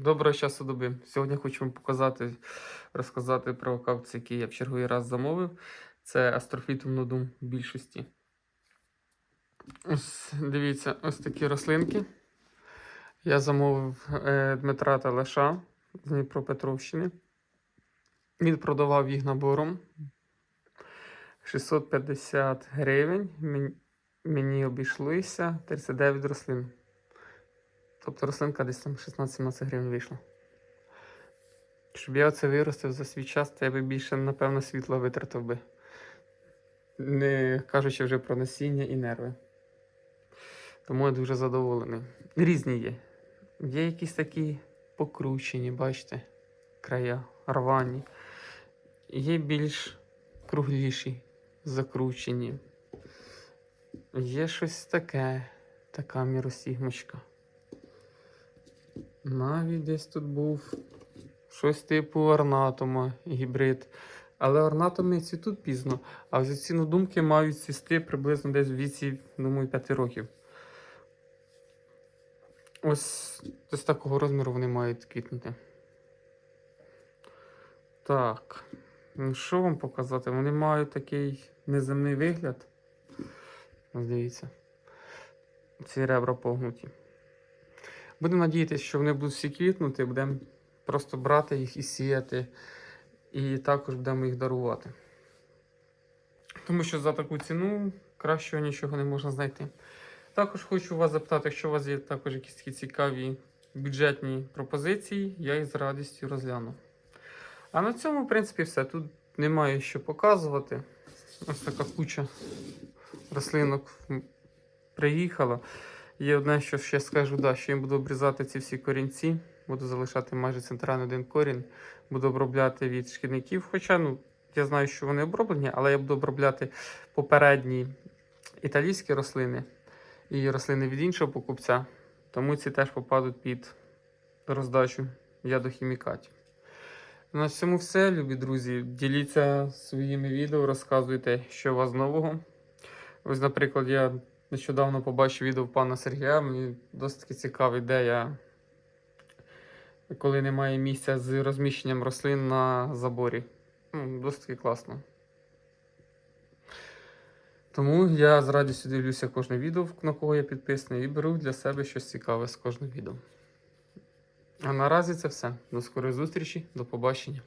Доброго часу доби. Сьогодні хочу вам показати, розказати про кавці, які я в черговий раз замовив. Це астрофітум нодум більшості. Ось дивіться, ось такі рослинки. Я замовив е, Дмитра Талаша з Дніпропетровщини. Він продавав їх набором 650 гривень. Мені обійшлося 39 рослин. Тобто рослинка десь там 16-17 гривень вийшла. Щоб я це виростив за свій час, то я би більше, напевно, світла витратив би. Не кажучи вже про насіння і нерви. Тому я дуже задоволений. Різні є. Є якісь такі покручені, бачите, края, рвані. Є більш кругліші, закручені. Є щось таке, така міросігмочка. Навіть десь тут був щось типу орнатума, гібрид. Але орнатуми цвітуть пізно, а ці думки мають цвісти приблизно десь в віці, думаю, 5 років. Ось з такого розміру вони мають квітнути. Так. Що вам показати? Вони мають такий неземний вигляд. Дивіться. Ці ребра погнуті. Будемо надіятися, що вони будуть всі квітнути, будемо просто брати їх і сіяти, і також будемо їх дарувати. Тому що за таку ціну кращого нічого не можна знайти. Також хочу вас запитати, якщо у вас є також якісь такі цікаві бюджетні пропозиції, я їх з радістю розгляну. А на цьому, в принципі, все. Тут немає що показувати. Ось така куча рослинок приїхала. Є одне, що ще скажу, да, що я буду обрізати ці всі корінці, буду залишати майже центральний один корінь, буду обробляти від шкідників. Хоча ну, я знаю, що вони оброблені, але я буду обробляти попередні італійські рослини і рослини від іншого покупця. Тому ці теж попадуть під роздачу ядохімікатів. На цьому все, любі друзі. Діліться своїми відео, розказуйте, що у вас нового. Ось, наприклад, я нещодавно побачив відео пана Сергія. Мені досить таки цікава ідея, коли немає місця з розміщенням рослин на заборі. Ну, Досить таки класно. Тому я з радістю дивлюся кожне відео, на кого я підписаний, і беру для себе щось цікаве з кожним відео. А наразі це все. До скорої зустрічі, до побачення.